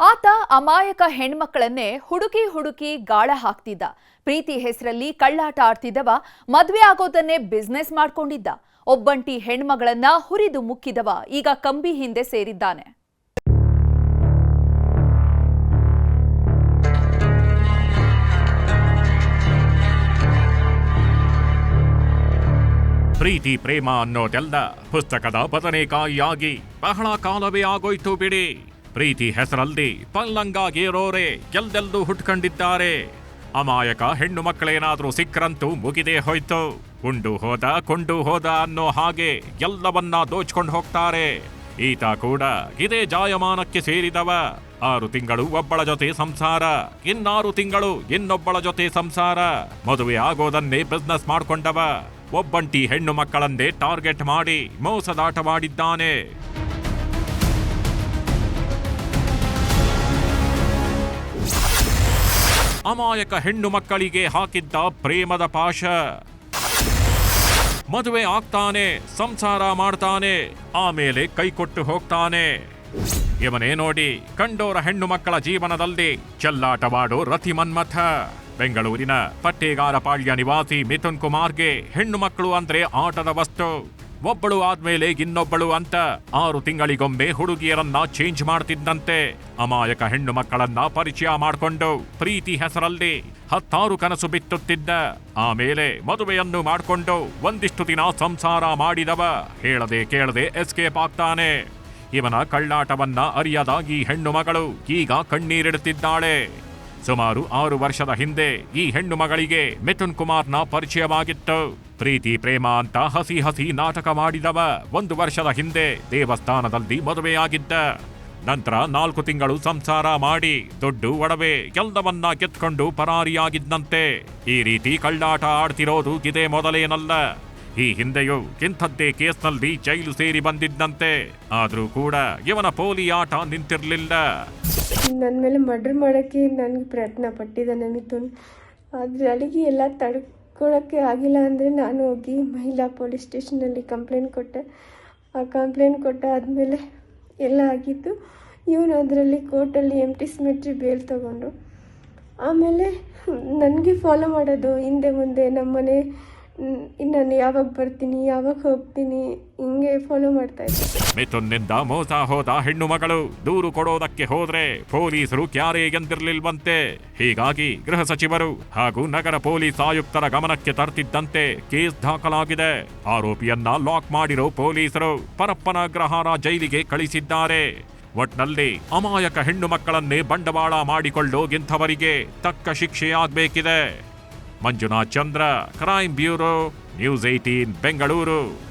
ಆತ ಅಮಾಯಕ ಹೆಣ್ಮಕ್ಕಳನ್ನೇ ಹುಡುಕಿ ಹುಡುಕಿ ಗಾಳ ಹಾಕ್ತಿದ್ದ. ಪ್ರೀತಿ ಹೆಸರಲ್ಲಿ ಕಳ್ಳಾಟ ಆಡ್ತಿದ್ದವ, ಮದ್ವೆ ಆಗೋದನ್ನೇ ಬಿಸ್ನೆಸ್ ಮಾಡ್ಕೊಂಡಿದ್ದ. ಒಬ್ಬಂಟಿ ಹೆಣ್ಮಗಳನ್ನ ಹುರಿದು ಮುಕ್ಕಿದವ, ಈಗ ಕಂಬಿ ಹಿಂದೆ ಸೇರಿದ್ದಾನೆ. ಪ್ರೀತಿ, ಪ್ರೇಮ ಅನ್ನೋದೆಲ್ಲ ಪುಸ್ತಕದ ಬದನೆಕಾಯಿಯಾಗಿ ಬಹಳ ಕಾಲವೇ ಆಗೋಯ್ತು ಬಿಡಿ. ಪ್ರೀತಿ ಹೆಸರಲ್ಲಿ ಪಲ್ಲಂಗಾಗಿರೋರೆ ಎಲ್ಲೆಲ್ಲೂ ಹುಟ್ಕೊಂಡಿದ್ದಾರೆ. ಅಮಾಯಕ ಹೆಣ್ಣು ಮಕ್ಕಳೇನಾದ್ರೂ ಸಿಕ್ಕರಂತೂ ಮುಗಿದೇ ಹೋಯ್ತು. ಉಂಡು ಹೋದ, ಕೊಂಡು ಹೋದ ಅನ್ನೋ ಹಾಗೆ ಎಲ್ಲವನ್ನ ದೋಚ್ಕೊಂಡು ಹೋಗ್ತಾರೆ. ಈತ ಕೂಡ ಇದೇ ಜಾಯಮಾನಕ್ಕೆ ಸೇರಿದವ. ಆರು ತಿಂಗಳು ಒಬ್ಬಳ ಜೊತೆ ಸಂಸಾರ, ಇನ್ನಾರು ತಿಂಗಳು ಇನ್ನೊಬ್ಬಳ ಜೊತೆ ಸಂಸಾರ. ಮದುವೆ ಆಗೋದನ್ನೇ ಬಿಸ್ನೆಸ್ ಮಾಡ್ಕೊಂಡವ. ಒಬ್ಬಂಟಿ ಹೆಣ್ಣು ಮಕ್ಕಳಂದೇ ಟಾರ್ಗೆಟ್ ಮಾಡಿ ಮೋಸದಾಟವಾಡಿದ್ದಾನೆ ಅಮಾಯಕ ಹೆಣ್ಣು ಮಕ್ಕಳಿಗೆ ಹಾಕಿದ್ದ ಪ್ರೇಮದ ಪಾಶ. ಮದುವೆ ಆಗ್ತಾನೆ, ಸಂಸಾರ ಮಾಡ್ತಾನೆ, ಆಮೇಲೆ ಕೈಕೊಟ್ಟು ಹೋಗ್ತಾನೆ. ಇವನೇ ನೋಡಿ, ಕಂಡೋರ ಹೆಣ್ಣು ಮಕ್ಕಳ ಜೀವನದಲ್ಲಿ ಚೆಲ್ಲಾಟವಾಡೋ ರತಿ ಮನ್ಮಥ. ಬೆಂಗಳೂರಿನ ಪಟ್ಟೇಗಾರಪಾಳ್ಯ ನಿವಾಸಿ ಮಿಥುನ್ ಕುಮಾರ್ಗೆ ಹೆಣ್ಣು ಮಕ್ಕಳು ಅಂದ್ರೆ ಆಟದ ವಸ್ತು. ಒಬ್ಬಳು ಆದ್ಮೇಲೆ ಇನ್ನೊಬ್ಬಳು ಅಂತ. ಆರು ತಿಂಗಳಿಗೊಮ್ಮೆ ಹುಡುಗಿಯರನ್ನ ಚೇಂಜ್ ಮಾಡ್ತಿದ್ದಂತೆ. ಅಮಾಯಕ ಹೆಣ್ಣು ಮಕ್ಕಳನ್ನ ಪರಿಚಯ ಮಾಡಿಕೊಂಡು ಪ್ರೀತಿ ಹೆಸರಲ್ಲಿ ಹತ್ತಾರು ಕನಸು ಬಿತ್ತುತ್ತಿದ್ದ. ಆಮೇಲೆ ಮದುವೆಯನ್ನು ಮಾಡಿಕೊಂಡು ಒಂದಿಷ್ಟು ದಿನ ಸಂಸಾರ ಮಾಡಿದವ. ಹೇಳದೆ ಕೇಳದೆ ಎಸ್ಕೇಪ್ ಆಗ್ತಾನೆ. ಇವನ ಕಳ್ಳಾಟವನ್ನ ಅರಿಯದಾಗಿ ಹೆಣ್ಣು ಮಗಳು ಈಗ ಕಣ್ಣೀರಿಡುತ್ತಿದ್ದಾಳೆ. ಸುಮಾರು ಆರು ವರ್ಷದ ಹಿಂದೆ ಈ ಹೆಣ್ಣು ಮಗಳಿಗೆ ಮಿಥುನ್ ಕುಮಾರ್ನ ಪರಿಚಯವಾಗಿತ್ತು. ಪ್ರೀತಿ, ಪ್ರೇಮ ಅಂತ ಹಸಿ ಹಸಿ ನಾಟಕ ಮಾಡಿದವ ಒಂದು ವರ್ಷದ ಹಿಂದೆ ದೇವಸ್ಥಾನದಲ್ಲಿ ಮದುವೆಯಾಗಿದ್ದ. ನಂತರ ನಾಲ್ಕು ತಿಂಗಳು ಸಂಸಾರ ಮಾಡಿ ದುಡ್ಡು ಒಡವೆ ಎಲ್ಲವನ್ನ ಕೆತ್ಕೊಂಡು ಪರಾರಿಯಾಗಿದ್ದಂತೆ ಈ ರೀತಿ ಕಳ್ಳಾಟ ಆಡ್ತಿರೋದು ಇದೇ ಮೊದಲೇನಲ್ಲ. ಈ ಹಿಂದೆಯೂ ಇಂಥದ್ದೇ ಕೇಸ್ನಲ್ಲಿ ಜೈಲು ಸೇರಿ ಬಂದಿದ್ದಂತೆ ಆದರೂ ಕೂಡ ಇವನ ಪೋಲಿ ಆಟ ನಿಂತಿರ್ಲಿಲ್ಲ. ನನ್ನ ಮೇಲೆ ಮರ್ಡರ್ ಮಾಡೋಕ್ಕೆ ನನಗೆ ಪ್ರಯತ್ನ ಪಟ್ಟಿದ್ದಾನೆ ಮಿಥುನ್. ಆದರೆ ಅಡುಗೆ ಎಲ್ಲ ತಡ್ಕೊಳ್ಳೋಕ್ಕೆ ಆಗಿಲ್ಲ ಅಂದರೆ ನಾನು ಹೋಗಿ ಮಹಿಳಾ ಪೊಲೀಸ್ ಸ್ಟೇಷನಲ್ಲಿ ಕಂಪ್ಲೇಂಟ್ ಕೊಟ್ಟೆ. ಆ ಕಂಪ್ಲೇಂಟ್ ಕೊಟ್ಟ ಆದಮೇಲೆ ಎಲ್ಲ ಆಗಿತ್ತು. ಇವನು ಅದರಲ್ಲಿ ಕೋರ್ಟಲ್ಲಿ ಎಂ ಟಿ ಸಿಮೆಟ್ರಿ ಬೇಲ್ ತಗೊಂಡು. ಆಮೇಲೆ ನನಗೆ ಫಾಲೋ ಮಾಡೋದು ಹಿಂದೆ ಮುಂದೆ ನಮ್ಮನೆ ನಾನು ಯಾವಾಗ ಬರ್ತೀನಿ, ಯಾವಾಗ ಹೋಗ್ತೀನಿ, ಹಿಂಗೆ ಫಾಲೋ ಮಾಡ್ತಾಯಿದ್ದೆ ಮಿಥುನ್ನಿಂದ ಮೋಸ ಹೋದ ಹೆಣ್ಣು ಮಗಳು ದೂರು ಕೊಡೋದಕ್ಕೆ ಹೋದ್ರೆ ಪೊಲೀಸರು ಕ್ಯಾರೇ ಎಂದಿರಲಿಲ್ವಂತೆ. ಹೀಗಾಗಿ ಗೃಹ ಸಚಿವರು ಹಾಗೂ ನಗರ ಪೊಲೀಸ್ ಆಯುಕ್ತರ ಗಮನಕ್ಕೆ ತರ್ತಿದ್ದಂತೆ ಕೇಸ್ ದಾಖಲಾಗಿದೆ. ಆರೋಪಿಯನ್ನ ಲಾಕ್ ಮಾಡಿರೋ ಪೊಲೀಸರು ಪರಪ್ಪನ ಗ್ರಹಾರ ಜೈಲಿಗೆ ಕಳಿಸಿದ್ದಾರೆ. ಒಟ್ನಲ್ಲಿ ಅಮಾಯಕ ಹೆಣ್ಣು ಮಕ್ಕಳನ್ನೇ ಬಂಡವಾಳ ಮಾಡಿಕೊಳ್ಳೋ ಇಂಥವರಿಗೆ ತಕ್ಕ ಶಿಕ್ಷೆಯಾಗಬೇಕಿದೆ. Manjunath Chandra crime bureau news eighteen Bengaluru.